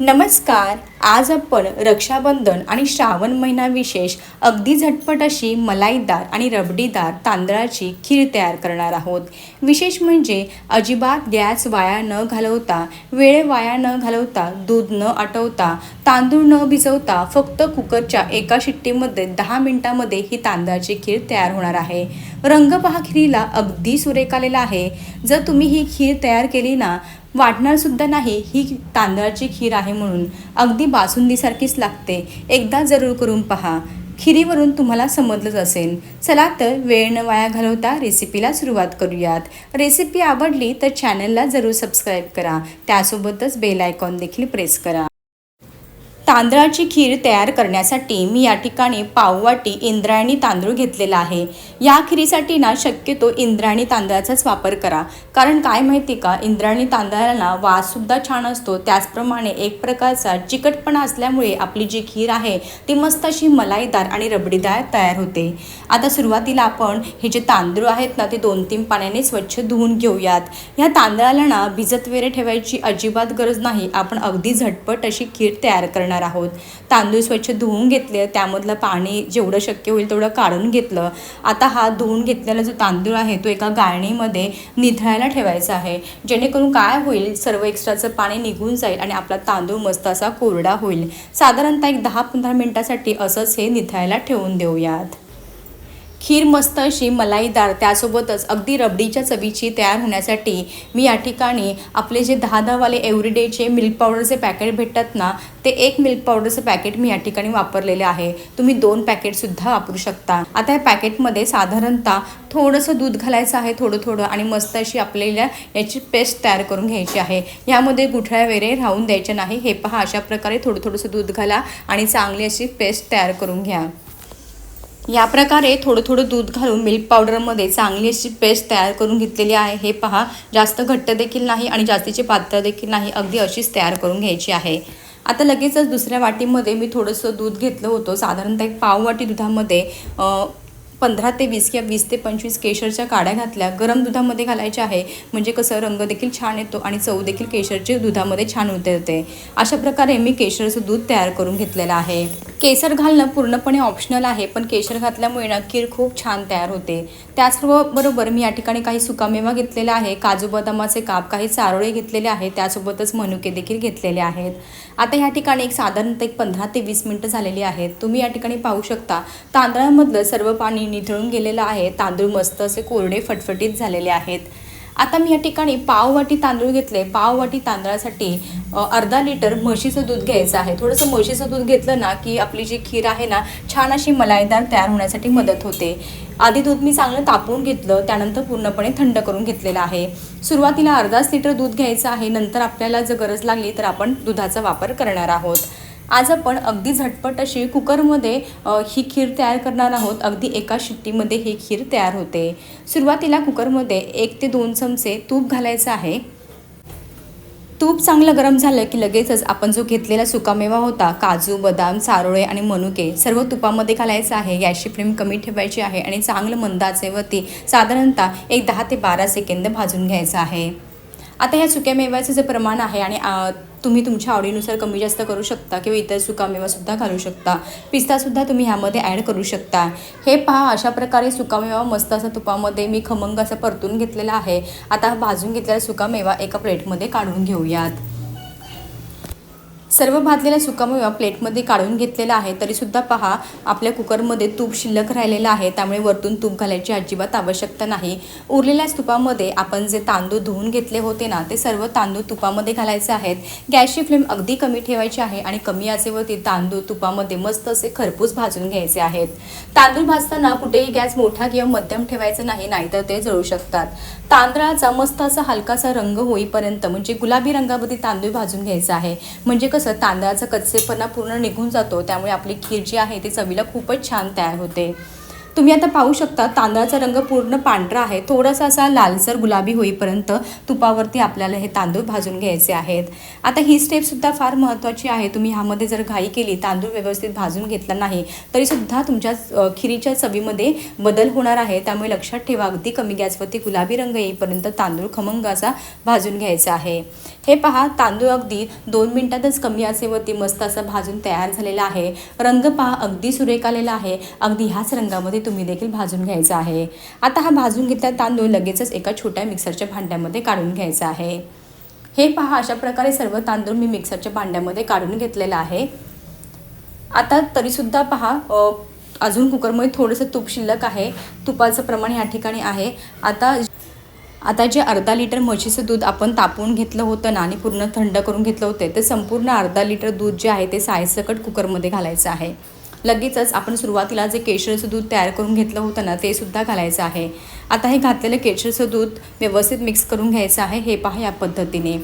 नमस्कार. आज आपण रक्षाबंधन आणि श्रावण महिना विशेष अगदी झटपट अशी मलाईदार आणि रबडीदार तांदळाची खीर तयार करणार आहोत. विशेष म्हणजे अजिबात गॅस वाया न घालवता वेळ वाया न घालवता दूध न आटवता तांदूळ न भिजवता फक्त कुकरच्या एका शिट्टीमध्ये दहा मिनिटामध्ये ही तांदळाची खीर तयार होणार आहे. रंग पहा खिरीला अगदी सुरेख आलेला आहे. जर तुम्ही ही खीर तयार केली ना वाटणार सुद्धा नाही ही तांदळाची खीर आहे म्हणून. अगदी बासुंदीसारखीच लागते. एकदा जरूर करून पहा. खिरीवरून तुम्हाला समजलंच असेल. चला तर वेळ न वाया घालवता रेसिपीला सुरुवात करूयात. रेसिपी आवडली तर चॅनलला जरूर सबस्क्राईब करा. त्यासोबतच बेल आयकॉन देखील प्रेस करा. तांदळाची खीर तयार करण्यासाठी मी या ठिकाणी पाववाटी इंद्रायणी तांदूळ घेतलेला आहे. या खिरीसाठी ना शक्यतो इंद्रायणी तांदळाचाच वापर करा. कारण काय माहिती का? इंद्रायणी तांदळाला वाससुद्धा छान असतो. त्याचप्रमाणे एक प्रकारचा चिकटपणा असल्यामुळे आपली जी खीर आहे ती मस्त अशी मलाईदार आणि रबडीदार तयार होते. आता सुरुवातीला आपण हे जे तांदूळ आहेत ना ते दोन तीन पाण्याने स्वच्छ धुवून घेऊयात. ह्या तांदळाला ना भिजत वेरे ठेवायची अजिबात गरज नाही. आपण अगदी झटपट अशी खीर तयार करणार आहोत. तांदूळ स्वच्छ धुवून घेतले त्यामधलं पाणी जेवढं शक्य होईल तेवढं काढून घेतलं. आता हा धुवून घेतलेला जो तांदूळ आहे तो एका गाळणीमध्ये निथळायला ठेवायचा आहे. जेणेकरून काय होईल सर्व एक्स्ट्राचं पाणी निघून जाईल आणि आपला तांदूळ मस्त असा कोरडा होईल. साधारणतः एक दहा पंधरा मिनटासाठी असंच हे निथळायला ठेवून देऊयात. खीर मस्त अशी मलाईदार त्यासोबतच अगदी रबडीच्या चवीची तयार होण्यासाठी मी या ठिकाणी आपले जे दहा दहावाले एव्हरीडेचे मिल्क पावडरचे पॅकेट भेटतात ना ते एक मिल्क पावडरचं पॅकेट मी या ठिकाणी वापरलेले आहे. तुम्ही दोन पॅकेटसुद्धा वापरू शकता. आता या पॅकेटमध्ये साधारणतः थोडंसं दूध घालायचं आहे थोडं थोडं आणि मस्त अशी आपल्याला याची पेस्ट तयार करून घ्यायची आहे. यामध्ये गुठळ्या वगैरे राहून द्यायचे नाही. हे पहा अशा प्रकारे थोडं थोडंसं दूध घाला आणि चांगली अशी पेस्ट तयार करून घ्या. या प्रकारे थोडं थोडं दूध घालून मिल्क पावडरमध्ये चांगली अशी पेस्ट तयार करून घेतलेली आहे. हे पहा जास्त घट्ट देखील नाही आणि जास्तीची पातळ देखील नाही. अगदी अशीच तयार करून घ्यायची आहे. आता लगेचच दुसऱ्या वाटीमध्ये मी थोडंसं दूध घेतलं होतं. साधारणतः एक पाव वाटी दुधामध्ये पंधरा ते वीस किंवा वीस ते पंचवीस केशरच्या काड्या घातल्या गरम दुधामध्ये घालायच्या आहे. म्हणजे कसं रंग देखील छान येतो आणि चव देखील केशरचे दुधामध्ये छान उतरते. अशा प्रकारे मी केशरचं दूध तयार करून घेतलेलं आहे. केसर घालणं पूर्णपणे ऑप्शनल आहे पण केशर घातल्यामुळे ना खीर खूप छान तयार होते. त्याचबरोबर मी या ठिकाणी काही सुकामेवा घेतलेला आहे काजू बदामाचे काप काही चारोळे घेतलेले आहेत त्यासोबतच मनुके देखील घेतलेले आहेत. आता या ठिकाणी एक साधारणतः एक पंधरा ते वीस मिनटं झालेली आहेत. तुम्ही या ठिकाणी पाहू शकता तांदळामधलं सर्व पाणी निथळून गेलेलं आहे. तांदूळ मस्त असे कोरडे फटफटीत झालेले आहेत. आता मी या ठिकाणी पाववाटी तांदूळ घेतले. पाव वाटी तांदळासाठी अर्धा लिटर म्हशीचं दूध घ्यायचं आहे. थोडंसं म्हशीचं दूध घेतलं ना की आपली जी खीर आहे ना छान अशी मलाईदार तयार होण्यासाठी मदत होते. आधी दूध मी चांगलं तापवून घेतलं त्यानंतर पूर्णपणे थंड करून घेतलेलं आहे. सुरुवातीला अर्धाच लिटर दूध घ्यायचं आहे. नंतर आपल्याला जर गरज लागली तर आपण दुधाचा वापर करणार आहोत. आज आपण अगदी झटपट अशी कुकरमध्ये ही खीर तयार करणार आहोत. अगदी एका शिट्टीमध्ये ही खीर तयार होते. सुरुवातीला कुकरमध्ये एक ते दोन चमचे तूप घालायचं आहे. तूप चांगलं गरम झालं की लगेचच आपण जो घेतलेला सुकामेवा होता काजू बदाम सारोळे आणि मनुके सर्व तुपामध्ये घालायचं आहे. गॅसची फ्लेम कमी ठेवायची आहे आणि चांगलं मंदाचेवरती साधारणतः एक दहा ते बारा सेकंद भाजून घ्यायचं आहे. आता ह्या सुक्यामेव्याचं जे प्रमाण आहे आणि तुम्ही तुमच्या आवडीनुसार कमी जास्त करू शकता किंवा इतर सुकामेवासुद्धा घालू शकता. पिस्तासुद्धा तुम्ही ह्यामध्ये ॲड करू शकता. हे पहा अशा प्रकारे सुकामेवा मस्त असा तुपामध्ये मी खमंग असं परतून घेतलेला आहे. आता भाजून घेतलेला सुकामेवा एका प्लेटमध्ये काढून घेऊयात. सर्व भाजलेल्या सुकामेवा प्लेटमध्ये काढून घेतलेला आहे. तरीसुद्धा पहा आपल्या कुकरमध्ये तूप शिल्लक राहिलेलं आहे. त्यामुळे वरतून तूप घालायची अजिबात आवश्यकता नाही. उरलेल्या तुपामध्ये आपण जे तांदूळ धुवून घेतले होते ना ते सर्व तांदूळ तुपामध्ये घालायचे आहेत. गॅसची फ्लेम अगदी कमी ठेवायची आहे आणि कमी आचेवरती तांदूळ तुपामध्ये मस्त असे खरपूस भाजून घ्यायचे आहेत. तांदूळ भाजताना कुठेही गॅस मोठा किंवा मध्यम ठेवायचा नाही नाहीतर ते जळू शकतात. तांदळाचा मस्त असा हलकासा रंग होईपर्यंत म्हणजे गुलाबी रंगामध्ये तांदूळ भाजून घ्यायचा आहे. म्हणजे कसं तांदळाचा कच्चेपणा पूर्ण निघून जातो त्यामुळे आपली खीर जी आहे ती चवीला खूपच छान तयार होते. तुम्ही आता पाहू शकता तांदळाचा रंग पूर्ण पांढरा आहे थोडासा असा लालसर गुलाबी होईपर्यंत तुपावरती आपल्याला हे तांदूळ भाजून घ्यायचे आहेत. आता ही स्टेपसुद्धा फार महत्त्वाची आहे तुम्ही ह्यामध्ये जर घाई केली तांदूळ व्यवस्थित भाजून घेतला नाही तरीसुद्धा तुमच्या खिरीच्या चवीमध्ये बदल होणार आहे त्यामुळे लक्षात ठेवा अगदी कमी गॅसवरती गुलाबी रंग येईपर्यंत तांदूळ खमंग असा भाजून घ्यायचा आहे. हे पहा तांदूळ अगदी दोन मिनिटातच कमी असेवरती मस्त असं भाजून तयार झालेला आहे. रंग पहा अगदी सुरेख आलेला आहे. अगदी ह्याच रंगामध्ये तुम्ही देखील भाजून घ्यायचा आहे. आता हा भाजून घेतला तांदूळ लगेचच एका छोट्या मिक्सरच्या भांड्यामध्ये काढून घ्यायचा आहे. हे पहा अशा प्रकारे सर्व तांदूळ मी मिक्सरच्या भांड्यामध्ये काढून घेतलेला आहे. आता तरीसुद्धा पहा अजून कुकरमध्ये थोडंसं तूप शिल्लक आहे. तुपाचं प्रमाण या ठिकाणी आहे. आता आता जे अर्धा लिटर म्हशीचं दूध आपण तापवून घेतलं होतं ना आणि पूर्ण थंड करून घेतलं होतं ते संपूर्ण अर्धा लिटर दूध जे आहे ते सायसकट कुकरमध्ये घालायचं आहे. लगेचच आपण सुरुवातीला जे केशरचं दूध तयार करून घेतलं होतं ना ते सुद्धा घालायचं आहे. आता हे घातलेलं केशरचं दूध व्यवस्थित मिक्स करून घ्यायचं आहे हे पहा या पद्धतीने.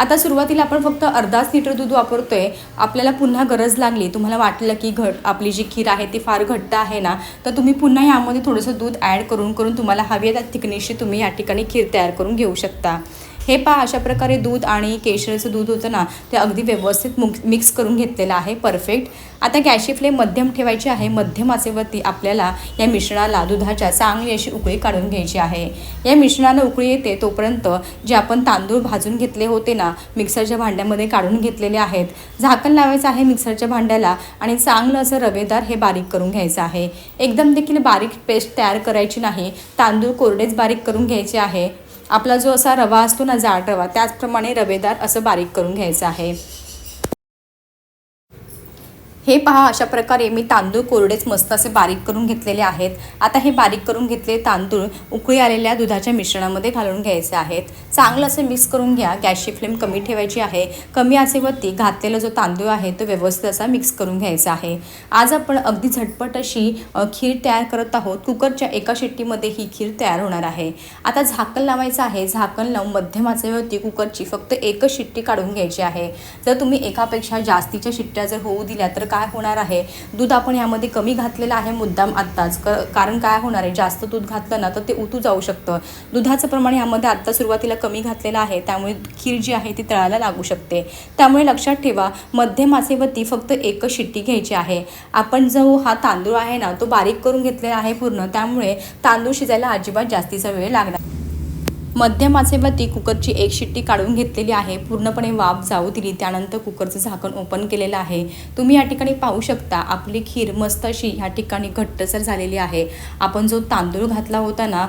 आता सुरुवातीला आपण फक्त अर्धाच लिटर दूध वापरतो आहे आपल्याला पुन्हा गरज लागली. तुम्हाला वाटलं की घट आपली जी खीर आहे ती फार घट्ट आहे ना तर तुम्ही पुन्हा यामध्ये थोडंसं दूध ॲड करून करून तुम्हाला हवी आहे त्या थिकनेशी तुम्ही या ठिकाणी खीर तयार करून घेऊ शकता. हे पहा अशा प्रकारे दूध आणि केशरचं दूध होतं ना ते अगदी व्यवस्थित मुक मिक्स करून घेतलेलं आहे परफेक्ट आता गॅसची फ्लेम मध्यम ठेवायची आहे मध्यम आचेवरती आपल्याला या मिश्रणाला दुधाच्या चांगली अशी उकळी काढून घ्यायची आहे. या मिश्रणाला उकळी येते तोपर्यंत जे आपण तांदूळ भाजून घेतले होते ना मिक्सरच्या भांड्यामध्ये काढून घेतलेले आहेत. झाकण लावायचं आहे मिक्सरच्या भांड्याला आणि चांगलं असं रवेदार हे बारीक करून घ्यायचं आहे. एकदम देखील बारीक पेस्ट तयार करायची नाही तांदूळ कोरडेच बारीक करून घ्यायचे आहे. आपला जो असा रवा असतो ना जाड रवा त्याचप्रमाणे रवेदार असं बारीक करून घ्यायचं आहे. हे पहा अशा प्रकारे मी तांदूळ कोरडेच मस्त असे बारीक करून घेतलेले आहेत. आता हे बारीक करून घेतले तांदूळ उकळी आलेल्या दुधाच्या मिश्रणामध्ये घालून घ्यायचे आहेत. चांगलं असे मिक्स करून घ्या. गॅसची फ्लेम कमी ठेवायची आहे. कमी आचेवरती घातलेला जो तांदूळ आहे तो व्यवस्थित असा मिक्स करून घ्यायचा आहे. आज आपण अगदी झटपट अशी खीर तयार करत आहोत. कुकरच्या एका शिट्टीमध्ये ही खीर तयार होणार आहे. आता झाकण लावायचं आहे. झाकण लावून मध्यम आचेवरती कुकरची फक्त एकच शिट्टी काढून घ्यायची आहे. जर तुम्ही एकापेक्षा जास्तीच्या शिट्ट्या जर होऊ दिल्या तर काय होणार आहे? दूध आपण यामध्ये कमी घातलेलं आहे मुद्दाम आत्ताच. क कारण काय होणार आहे? जास्त दूध घातलं ना तर ते उतू जाऊ शकतं. दुधाचं प्रमाण यामध्ये आत्ता सुरुवातीला कमी घातलेलं आहे. त्यामुळे खीर जी आहे ती तळायला लागू शकते. त्यामुळे लक्षात ठेवा मध्यम आचेवरती फक्त एकच शिट्टी घ्यायची आहे. आपण जो हा तांदूळ आहे ना तो बारीक करून घेतलेला आहे पूर्ण. त्यामुळे तांदूळ शिजायला अजिबात जास्तीचा वेळ लागणार मध्यमाचे आचेवरती कुकरची एक शिट्टी काढून घेतलेली आहे. पूर्णपणे वाफ जाऊ दिली. त्यानंतर कुकरचं झाकण ओपन केलेलं आहे. तुम्ही या ठिकाणी पाहू शकता आपली खीर मस्त अशी ह्या ठिकाणी घट्टसर झालेली आहे. आपण जो तांदूळ घातला होता ना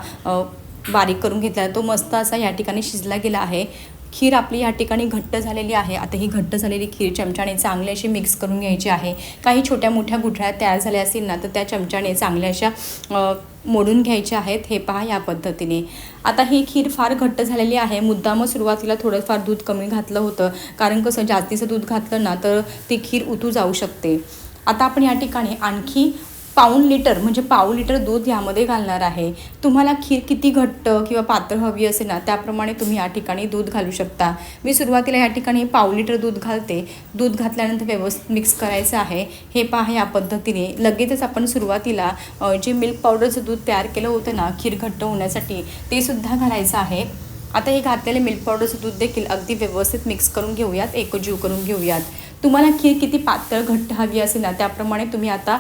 बारीक करून घेतला तो मस्त असा या ठिकाणी शिजला गेला आहे. खीर आपली या ठिकाणी घट्ट झालेली आहे. आता ही घट्ट झालेली खीर चमच्याने चांगली अशी मिक्स करून घ्यायची आहे. काही छोट्या मोठ्या गुठळ्या तयार झाल्या असतील ना तर त्या चमच्याने चांगल्या अशा मोडून घ्यायच्या आहेत. हे पहा या पद्धतीने. आता ही खीर फार घट्ट झालेली आहे. मुद्दामच सुरुवातीला थोडंफार दूध कमी घातलं होतं. कारण कसं जास्तीचं दूध घातलं ना तर ती खीर उतू जाऊ शकते. आता आपण या ठिकाणी आणखी पाऊण लिटर म्हणजे पाऊ लिटर दूध यामध्ये घालणार आहे. तुम्हाला खीर किती घट्ट किंवा पातळ हवी असेल ना त्याप्रमाणे तुम्ही या ठिकाणी दूध घालू शकता. मी सुरुवातीला या ठिकाणी पाऊ लिटर दूध घालते. दूध घातल्यानंतर व्यवस्थित मिक्स करायचं आहे. हे पहा या पद्धतीने. लगेचच आपण सुरुवातीला जे मिल्क पावडरचं दूध तयार केलं होतं ना खीर घट्ट होण्यासाठी ते सुद्धा घालायचं आहे. आता हे घातलेले मिल्क पावडरचं दूध देखील अगदी व्यवस्थित मिक्स करून घेऊयात एकजीव करून घेऊयात. तुम्हाला खीर किती पातळ घट्ट हवी असेल ना त्याप्रमाणे तुम्ही आता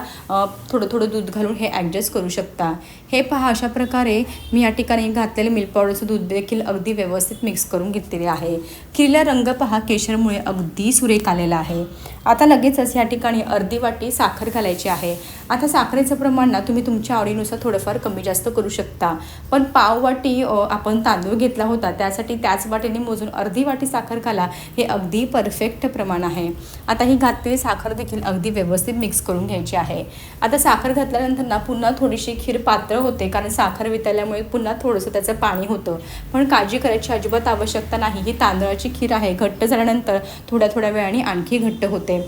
थोडं थोडं दूध घालून हे ॲडजस्ट करू शकता. हे पहा अशा प्रकारे मी या ठिकाणी घातलेले मिल्क पावडरचं दूध देखील अगदी व्यवस्थित मिक्स करून घेतलेले आहे. खिरीला रंग पहा केशरमुळे अगदी सुरेख आलेला आहे. आता लगेचच या ठिकाणी अर्धी वाटी साखर घालायची आहे. आता साखरेचं प्रमाण ना तुम्ही तुमच्या आवडीनुसार थोडंफार कमी जास्त करू शकता. पण पाव वाटी आपण तांदूळ घेतला होता त्यासाठी त्याच वाटीने मोजून अर्धी वाटी साखर घाला हे अगदी परफेक्ट प्रमाण आहे. आता ही घातलेली साखर देखील अगदी व्यवस्थित मिक्स करून घ्यायची आहे. आता साखर घातल्यानंतर ना पुन्हा थोडीशी खीर पातळ होते कारण साखर वितळल्यामुळे पुन्हा थोडंसं त्याचं पाणी होतं. पण काळजी करायची अजिबात आवश्यकता नाही. ही तांदळाची खीर आहे. घट्ट झाल्यानंतर थोड्या थोड्या वेळाने आणखी घट्ट होते.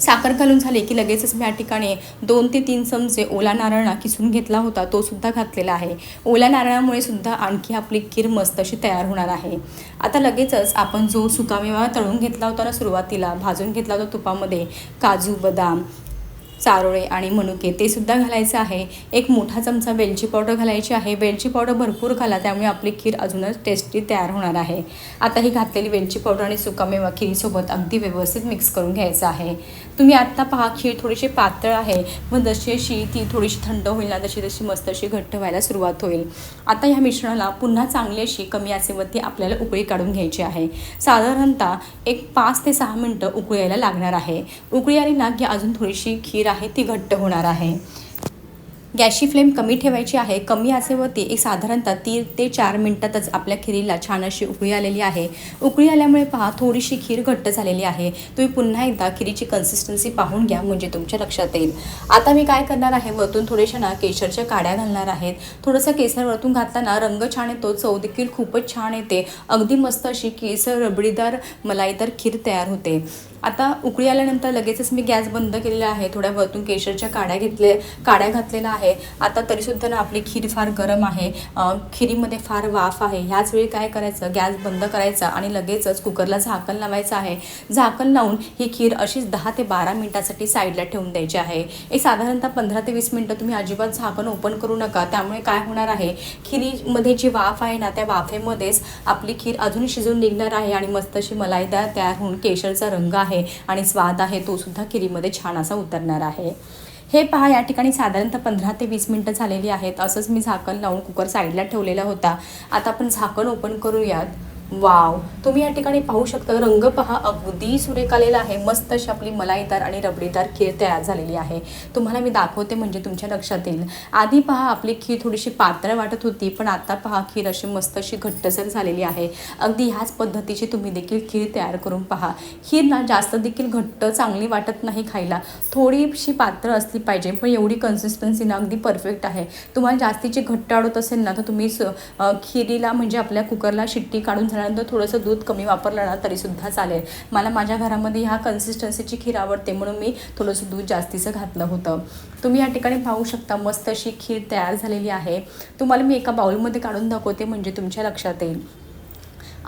साखर घालून झाले की लगेचच मी या ठिकाणी दोन ते तीन चमचे ओला नारळा किसून घेतला होता. तो सुद्धा घातलेला आहे. ओल्या नारळामुळे सुद्धा आणखी आपली खीर मस्त अशी तयार होणार आहे. आता लगेचच आपण जो सुकामेवा तळून घेतला होता ना सुरुवातीला भाजून घेतला होता तुपामध्ये काजू बदाम चारोळे आणि मनुके ते सुद्धा घालायचं आहे. एक मोठा चमचा वेलची पावडर घालायची आहे. वेलची पावडर भरपूर घाला त्यामुळे आपली खीर अजूनच टेस्टी तयार होणार आहे. आता ही घातलेली वेलची पावडर आणि सुकामेवा खीरसोबत अगदी व्यवस्थित मिक्स करून घ्यायचं आहे. तुम्ही आत्ता पहा खीर थोडीशी पातळ आहे. मग जशी अशी ती थोडीशी थंड होईल ना तशी तशी मस्त अशी घट्ट व्हायला सुरुवात होईल. आता ह्या मिश्रणाला पुन्हा चांगली अशी कमी आचेवरती आपल्याला उकळी काढून घ्यायची आहे. साधारणतः एक पाच ते सहा मिनटं उकळी यायला लागणार आहे. उकळी आली ना की अजून थोडीशी खीर आहे ती घट्ट होणार आहे. गॅसची फ्लेम कमी ठेवायची आहे कमी आचेवरती एक साधारणतः तीन ते चार मिनटातच आपल्या खिरीला छान अशी उकळी आलेली आहे. उकळी आल्यामुळे पहा थोडीशी खीर घट्ट झालेली आहे. तुम्ही पुन्हा एकदा खिरीची कन्सिस्टन्सी पाहून घ्या म्हणजे तुमच्या लक्षात येईल. आता मी काय करणार आहे वरतून थोडेशा ना केशरच्या काड्या घालणार आहेत. थोडंसं केसर वरतून घातताना रंग छान येतो चव देखील खूपच छान येते. अगदी मस्त अशी केसर रबडीदार मलाईदार खीर तयार होते. आता उकळी आल्यानंतर लगेचच मी गॅस बंद केलेला आहे. थोड्या वरतून केशरच्या काड्या घेतले काड्या घातलेल्या आहे आहे. आता तरीसुद्धा ना आपली खीर फार गरम आहे. खिरीमध्ये फार वाफ आहे. ह्याच वेळी काय करायचं? गॅस बंद करायचा आणि लगेचच कुकरला झाकण लावायचं आहे. झाकण लावून ही खीर अशीच दहा ते बारा मिनटासाठी साईडला ठेवून द्यायची आहे. एक साधारणतः पंधरा ते वीस मिनटं तुम्ही अजिबात झाकण ओपन करू नका. त्यामुळे काय होणार आहे? खिरीमध्ये जी वाफ आहे ना त्या वाफेमध्येच आपली खीर अजून शिजून निघणार आहे आणि मस्त अशी मलाईदार तयार होऊन केशरचा रंग आहे आणि स्वाद आहे तो सुद्धा खिरीमध्ये छान असा उतरणार आहे. हे पहा या ठिकाणी साधारणतः पंधरा ते वीस मिनटं झालेली आहेत. असंच मी झाकण लावून कुकर साईडला ठेवलेला होता. आता आपण झाकण ओपन करूयात. वाव. तुम्ही या ठिकाणी पाहू शकता रंग पहा. अगदी सुरेख आलेला आहे. मस्त अशी आपली मलाईदार आणि रबडीदार खीर तयार झालेली आहे. तुम्हाला मी दाखवते म्हणजे तुमच्या लक्षात येईल. आधी पहा आपली खीर थोडीशी पातळ वाटत होती पण आता पहा खीर अशी मस्त अशी घट्टसर झालेली आहे. अगदी ह्याच पद्धतीची तुम्ही देखील खीर तयार करून पहा. खीर ना जास्त देखील घट्ट चांगली वाटत नाही खायला. थोडीशी पात्र असली पाहिजे पण एवढी कन्सिस्टन्सी ना अगदी परफेक्ट आहे. तुम्हाला जास्तीची घट्ट आवडत असेल ना तर तुम्ही खिरीला म्हणजे आपल्या कुकरला शिट्टी काढून साधारणतः थोडंसं दूध कमी वापरलं ना तरीसुद्धा चालेल. मला माझ्या घरामध्ये ह्या कन्सिस्टन्सीची खीर आवडते म्हणून मी थोडंसं दूध जास्तीचं घातलं होतं. तुम्ही या ठिकाणी पाहू शकता मस्त अशी खीर तयार झालेली आहे. तुम्हाला मी एका बाउलमध्ये काढून दाखवते म्हणजे तुमच्या लक्षात येईल.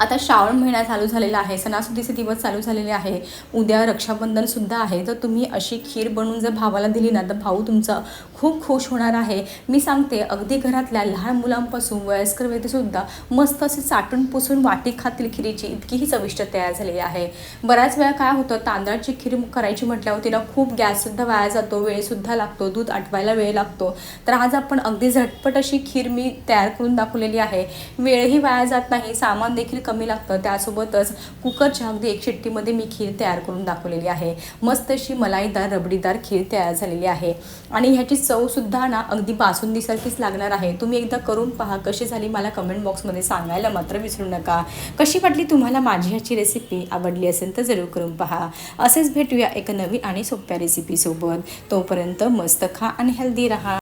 आता श्रावण महिना चालू झालेला आहे सणासुदीचे दिवस चालू झालेले आहे उद्या रक्षाबंधनसुद्धा आहे. तर तुम्ही अशी खीर बनवून जर भावाला दिली ना तर भाऊ तुमचा खूप खुश होणार आहे. मी सांगते अगदी घरातल्या लहान मुलांपासून वयस्कर व्यक्तीसुद्धा मस्त असे चाटून पुसून वाटी खातील खिरीची इतकीही चविष्ट तयार झालेली आहे. बऱ्याच वेळा काय होतं तांदळाची खीर करायची म्हटल्यावर तिला खूप गॅससुद्धा वाया जातो वेळसुद्धा लागतो दूध आटवायला वेळ लागतो. तर आज आपण अगदी झटपट अशी खीर मी तयार करून दाखवलेली आहे. वेळही वाया जात नाही सामान देखील कमी लागतं. त्यासोबतच कुकरच्या अगदी एक शिट्टीमध्ये मी खीर तयार करून दाखवलेली आहे. मस्त अशी मलाईदार रबडीदार खीर तयार झालेली आहे. आणि ह्याची चवसुद्धा ना अगदी बासुंदीसारखीच लागणार आहे. तुम्ही एकदा करून पहा कशी झाली मला कमेंट बॉक्समध्ये सांगायला मात्र विसरू नका. कशी वाटली तुम्हाला माझी ह्याची रेसिपी आवडली असेल तर जरूर करून पहा. असेच भेटूया एका नवीन आणि सोप्या रेसिपीसोबत तोपर्यंत मस्त खा आणि हेल्दी राहा.